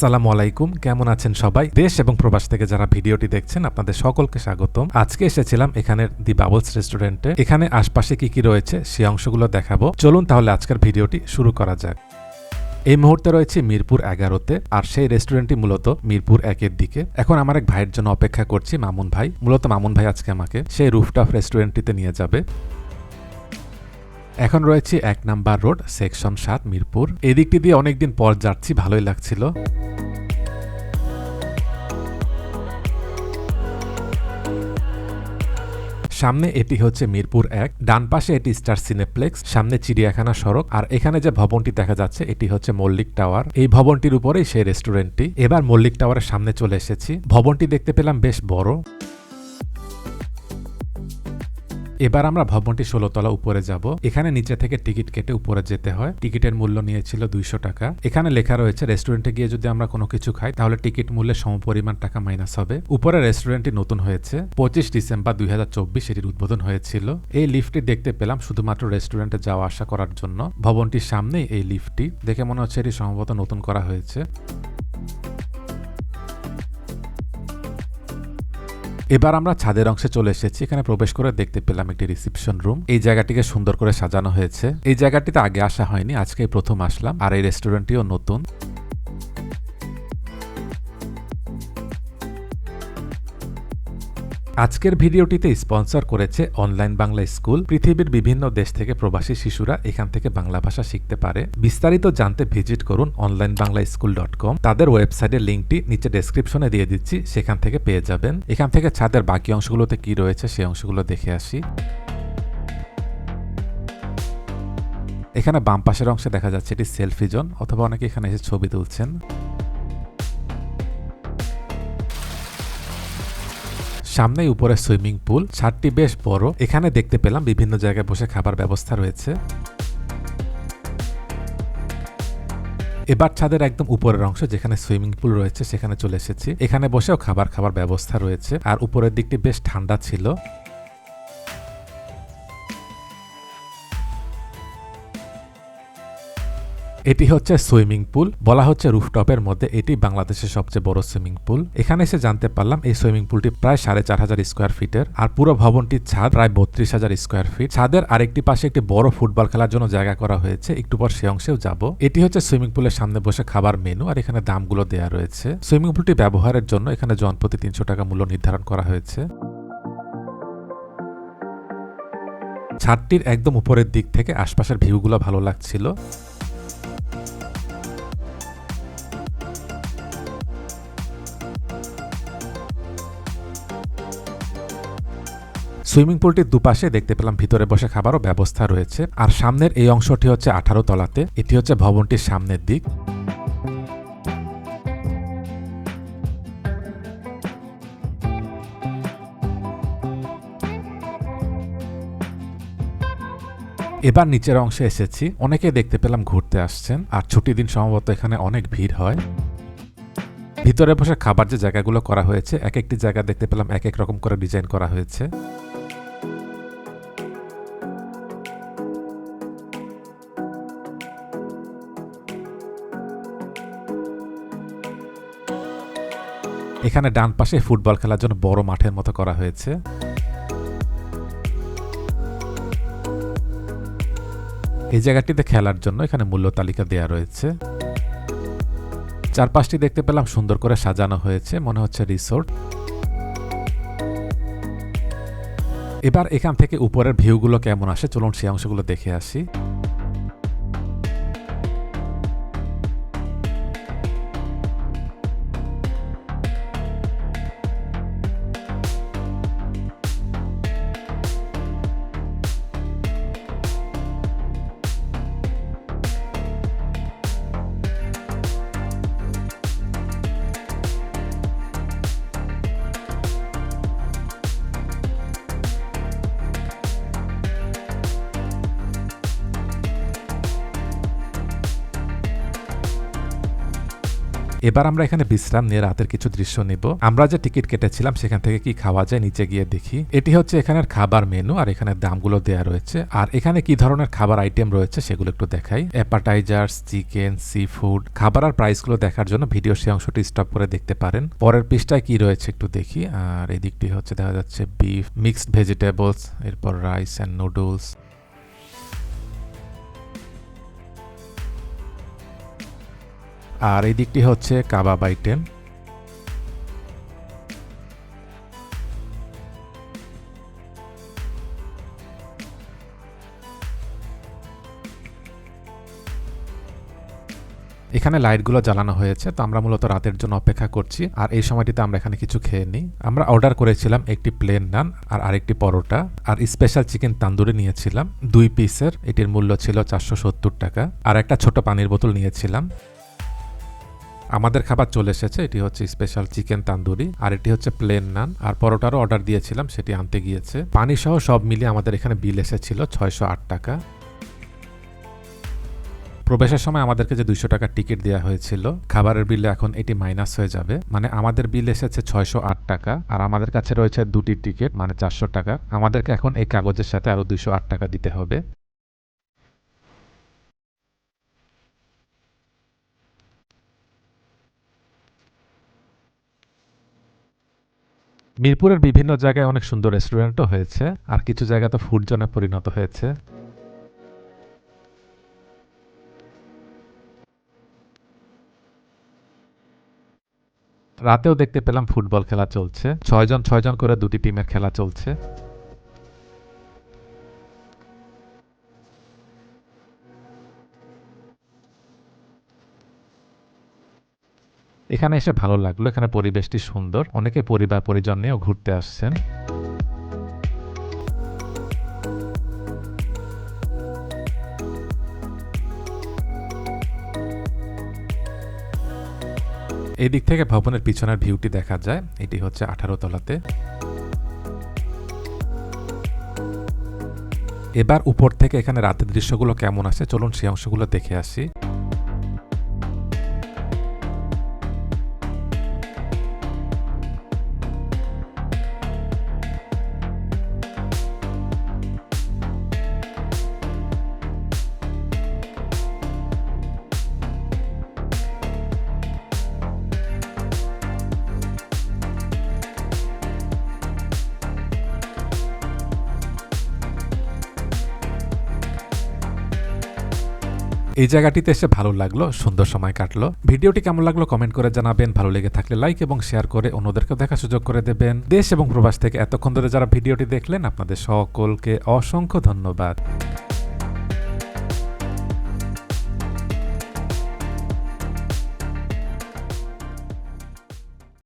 আসসালামু আলাইকুম, কেমন আছেন সবাই? দেশ এবং প্রবাস থেকে যারা ভিডিওটি দেখছেন, আপনাদের সকলকে স্বাগতম। আজকে এসেছিলাম এখানের দি বাবলস রেস্টুরেন্টে এখানে আশপাশে কি কি রয়েছে সেই অংশগুলো দেখাবো। চলুন তাহলে আজকের ভিডিওটি শুরু করা যাক। এই মুহূর্তে রয়েছে মিরপুর এগারোতে, আর সেই রেস্টুরেন্টটি মূলত মিরপুর একের দিকে। এখন আমার এক ভাইয়ের জন্য অপেক্ষা করছি, মামুন ভাই। মূলত মামুন ভাই আজকে আমাকে সেই রুফটপ রেস্টুরেন্টটিতে নিয়ে যাবে। এখন রয়েছে এক নাম্বার রোড, সেকশন সাত, মিরপুর। এদিকটি দিয়ে অনেকদিন পর যাচ্ছি, ভালোই লাগছিল। সামনে এটি হচ্ছে মিরপুর এক, ডান পাশে এটি স্টার সিনেপ্লেক্স, সামনে চিড়িয়াখানা সড়ক, আর এখানে যে ভবনটি দেখা যাচ্ছে এটি হচ্ছে মল্লিক টাওয়ার। এই ভবনটির উপরেই সেই রেস্টুরেন্টটি। এবার মল্লিক টাওয়ারের সামনে চলে এসেছি। ভবনটি দেখতে পেলাম বেশ বড়। এবার আমরা ভবনটি ষোলোতলা উপরে যাব। এখানে নিচে থেকে টিকিট কেটে উপরে যেতে হয়। টিকিটের মূল্য নিয়েছিল দুইশো টাকা। এখানে লেখা রয়েছে, রেস্টুরেন্টে গিয়ে যদি আমরা কোনো কিছু খাই, তাহলে টিকিট মূল্যে সমপরিমাণ টাকা মাইনাস হবে। উপরে রেস্টুরেন্টটি নতুন হয়েছে। পঁচিশ ডিসেম্বর দুই হাজার চব্বিশ এটির উদ্বোধন হয়েছিল। এই লিফটটি দেখতে পেলাম শুধুমাত্র রেস্টুরেন্টে যাওয়া আসা করার জন্য। ভবনটির সামনেই এই লিফটটি। দেখে মনে হচ্ছে এটি সম্ভবত নতুন করা হয়েছে। এবার আমরা ছাদের অংশে চলে এসেছি। এখানে প্রবেশ করে দেখতে পেলাম একটি রিসিপশন রুম। এই জায়গাটিকে সুন্দর করে সাজানো হয়েছে। এই জায়গাটিতে আগে আসা হয়নি আজকে প্রথম আসলাম। আর এই রেস্টুরেন্টটিও নতুন। আজকের ভিডিওটিতে স্পন্সর করেছে অনলাইন বাংলা স্কুল। পৃথিবীর বিভিন্ন দেশ থেকে প্রবাসী শিশুরা এখান থেকে বাংলা ভাষা শিখতে পারে। বিস্তারিত জানতে ভিজিট করুন online Bangla school dot com. তাদের ওয়েবসাইটের লিঙ্কটি নিচে ডেসক্রিপশনে দিয়ে দিচ্ছি, সেখান থেকে পেয়ে যাবেন। এখান থেকে ছাদের বাকি অংশগুলোতে কি রয়েছে সেই অংশগুলো দেখে আসি। এখানে বাম পাশের অংশে দেখা যাচ্ছে এটি সেলফি জোন, অথবা অনেকে এখানে এসে ছবি তুলছেন। সামনেই উপরে সুইমিং পুল, ছাদটি বেশ বড়। এখানে দেখতে পেলাম বিভিন্ন জায়গায় বসে খাবার ব্যবস্থা রয়েছে। এবার ছাদের একদম উপরের অংশ, যেখানে সুইমিং পুল রয়েছে, সেখানে চলে এসেছি। এখানে বসেও খাবার খাবার ব্যবস্থা রয়েছে। আর উপরের দিকটি বেশ ঠান্ডা ছিল। এটি হচ্ছে সুইমিং পুল। বলা হচ্ছে রুফটপের মধ্যে এটি বাংলাদেশের সবচেয়ে বড় সুইমিং পুল। এখানে এসে জানতে পারলাম এই সুইমিং পুলটি প্রায় সাড়ে চার হাজার স্কোয়ার ফিটের আর পুরো ভবনটির ছাদ প্রায় বত্রিশ হাজার স্কোয়ার ফিট। ছাদের আরেকটি পাশে একটি বড় ফুটবল খেলার জন্য জায়গা করা হয়েছে। একটু পর সে অংশেও যাব। এটি হচ্ছে সুইমিং পুলের সামনে বসে খাবার মেনু আর এখানে দামগুলো দেওয়া রয়েছে। সুইমিং পুলটি ব্যবহারের জন্য এখানে জনপ্রতি তিনশো টাকা মূল্য নির্ধারণ করা হয়েছে। ছাদটির একদম উপরের দিক থেকে আশপাশের ভিউগুলো ভালো লাগছিল। সুইমিং পুলটির দুপাশে দেখতে পেলাম ভিতরে বসে খাবারও ব্যবস্থা রয়েছে। আর সামনের এই অংশটি হচ্ছে আঠারো তলাতে, এটি হচ্ছে ভবনটির সামনের দিক। এবার নিচের অংশে এসেছি। অনেকে দেখতে পেলাম ঘুরতে আসছেন, আর ছুটি দিন সম্ভবত এখানে অনেক ভিড় হয়। ভিতরে বসে খাবার যে জায়গাগুলো করা হয়েছে, এক একটি জায়গা দেখতে পেলাম এক এক রকম করে ডিজাইন করা হয়েছে। এখানে ডান পাশে ফুটবল খেলার জন্য বড় মাঠের মতো করা হয়েছে। এই জায়গাটিতে খেলার জন্য এখানে মূল্য তালিকা দেওয়া রয়েছে। চারপাশটি দেখতে পেলাম সুন্দর করে সাজানো হয়েছে, মনে হচ্ছে রিসোর্ট। এবার এখান থেকে উপরের ভিউগুলো কেমন আসে, চলুন সেই অংশগুলো দেখে আসি। এবার আমরা এখানে বিশ্রাম নিয়ে রাতের কিছু দৃশ্য নিব। আমরা যে টিকিট কেটেছিলাম সেখান থেকে কি খাওয়া যায় নিচে গিয়ে দেখি। এটি হচ্ছে এখানের খাবার মেনু আর এখানে দামগুলো দেয়া রয়েছে। আর এখানে কি ধরনের খাবার আইটেম রয়েছে সেগুলো একটু দেখাই। অ্যাপাটাইজার্স চিকেন সি ফুড খাবার আর প্রাইসগুলো দেখার জন্য ভিডিও সেই অংশটি স্টপ করে দেখতে পারেন। পরের পৃষ্ঠায় কি রয়েছে একটু দেখি। আর এই দিকটি হচ্ছে দেখা যাচ্ছে বিফ মিক্সড ভেজিটেবলস এরপর রাইস অ্যান্ড নুডলস আর এই দিকটি হচ্ছে কাবাব আইটেম এখানে লাইটগুলো জ্বালানো হয়েছে, তো আমরা মূলত রাতের জন্য অপেক্ষা করছি। আর এই সময়টিতে আমরা এখানে কিছু খেয়ে নিই। আমরা অর্ডার করেছিলাম একটি প্লেন নান আর আরেকটি পরোটা। আর স্পেশাল চিকেন তান্দুরি নিয়েছিলাম। দুই পিসের এটির মূল্য ছিল চারশো সত্তর টাকা। আর একটা ছোট পানির বোতল নিয়েছিলাম। আমাদের খাবার চলে এসেছে। এটি হচ্ছে স্পেশাল চিকেন তান্দুরি আর এটি হচ্ছে প্লেন নান আর পরোটারও অর্ডার দিয়েছিলাম, সেটি আনতে গিয়েছে। পানি সহ সব মিলিয়ে আমাদের এখানে বিল এসেছিল ছয়শো আট টাকা। প্রবেশের সময় আমাদেরকে যে দুইশো টাকার টিকিট দেওয়া হয়েছিল, খাবারের বিলে এখন এটি মাইনাস হয়ে যাবে। মানে আমাদের বিল এসেছে ছয়শো আট টাকা আর আমাদের কাছে রয়েছে দুটি টিকিট মানে চারশো টাকা। আমাদেরকে এখন এই কাগজের সাথে আরও দুইশো আট টাকা দিতে হবে। মিরপুরের বিভিন্ন জায়গায় অনেক সুন্দর রেস্টুরেন্টও হয়েছে, আর কিছু জায়গা তো ফুড জোনে পরিণত হয়েছে। রাতেও দেখতে পেলাম ফুটবল খেলা চলছে। ছয়জন ছয়জন করে দুটি টিমের খেলা চলছে। এখানে এসে ভালো লাগল, এখানে পরিবেশটি সুন্দর। অনেকে পরিবার, পরিজন নিয়েও ঘুরতে আসছেন। এই দিক থেকে ভবনের পিছনের ভিউটি দেখা যায়। এটি হচ্ছে আঠারো তলাতে। এবার উপর থেকে এখানে রাতের দৃশ্যগুলো কেমন আছে? চলুন সেই অংশগুলো দেখে আসি। এই জায়গাটিতে এসে ভালো লাগল, সুন্দর সময় কাটলো। ভিডিওটি কেমন লাগল কমেন্ট করে জানাবেন। ভালো লেগে থাকলে লাইক এবং শেয়ার করে অন্যদেরকে দেখা সুযোগ করে দেবেন। দেশ এবং প্রবাস থেকে এতক্ষণ ধরে যারা ভিডিওটি দেখলেন, আপনাদের সকলকে অসংখ্য ধন্যবাদ।